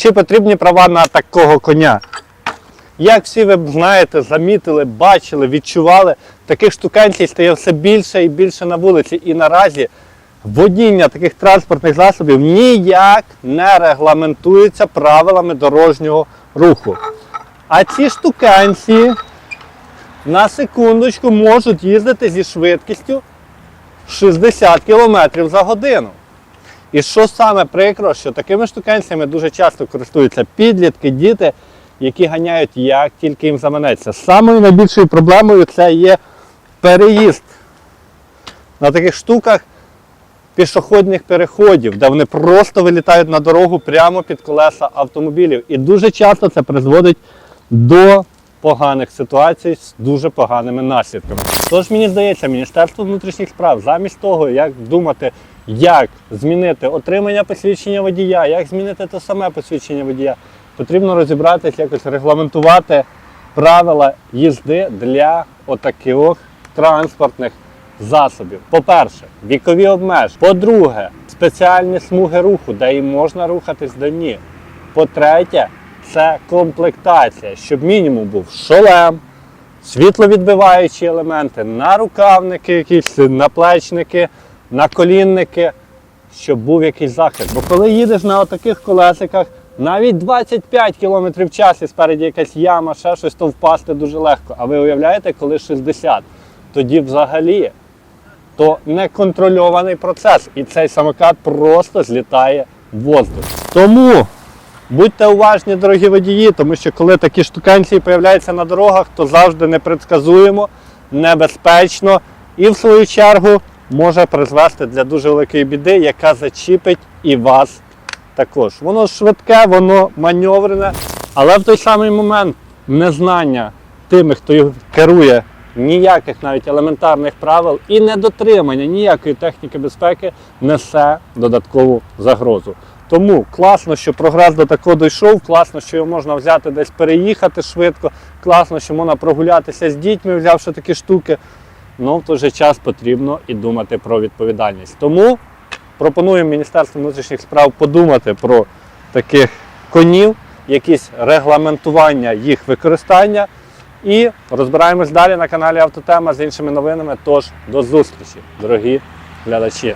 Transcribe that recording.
Чи потрібні права на такого коня? Як всі ви знаєте, замітили, бачили, відчували, таких штукенцій стає все більше і більше на вулиці. І наразі водіння таких транспортних засобів ніяк не регламентується правилами дорожнього руху. А ці штукенці на секундочку можуть їздити зі швидкістю 60 км за годину. І що саме прикро, що такими штукенцями дуже часто користуються підлітки, діти, які ганяють як тільки їм заманеться. Самою найбільшою проблемою це є переїзд на таких штуках пішохідних переходів, де вони просто вилітають на дорогу прямо під колеса автомобілів. І дуже часто це призводить до поганих ситуацій з дуже поганими наслідками. Тож мені здається, Міністерство внутрішніх справ замість того, як думати, як змінити отримання посвідчення водія, як змінити те саме посвідчення водія, потрібно розібратися, якось регламентувати правила їзди для отаких транспортних засобів. По-перше, вікові обмеження. По-друге, спеціальні смуги руху, де їм можна рухатись до ні. По-третє, це комплектація, щоб мінімум був шолем, світловідбиваючі елементи, нарукавники, якісь наплечники, наколінники, щоб був якийсь захист. Бо коли їдеш на отаких колесиках, навіть 25 км в час і спереді якась яма, ще щось, то впасти дуже легко. А ви уявляєте, коли 60, тоді взагалі то неконтрольований процес. І цей самокат просто злітає в воздух. Тому будьте уважні, дорогі водії, тому що коли такі штукенції з'являються на дорогах, то завжди непредсказуємо, небезпечно і в свою чергу може призвести для дуже великої біди, яка зачіпить і вас також. Воно швидке, воно маневрене, але в той самий момент незнання тими, хто керує ніяких навіть елементарних правил і недотримання ніякої техніки безпеки несе додаткову загрозу. Тому класно, що прогрес до такого дійшов, класно, що його можна взяти десь переїхати швидко, класно, що можна прогулятися з дітьми, взявши такі штуки. Ну, в той же час потрібно і думати про відповідальність. Тому пропонуємо Міністерству внутрішніх справ подумати про таких конів, якісь регламентування їх використання. І розбираємось далі на каналі Автотема з іншими новинами. Тож до зустрічі, дорогі глядачі.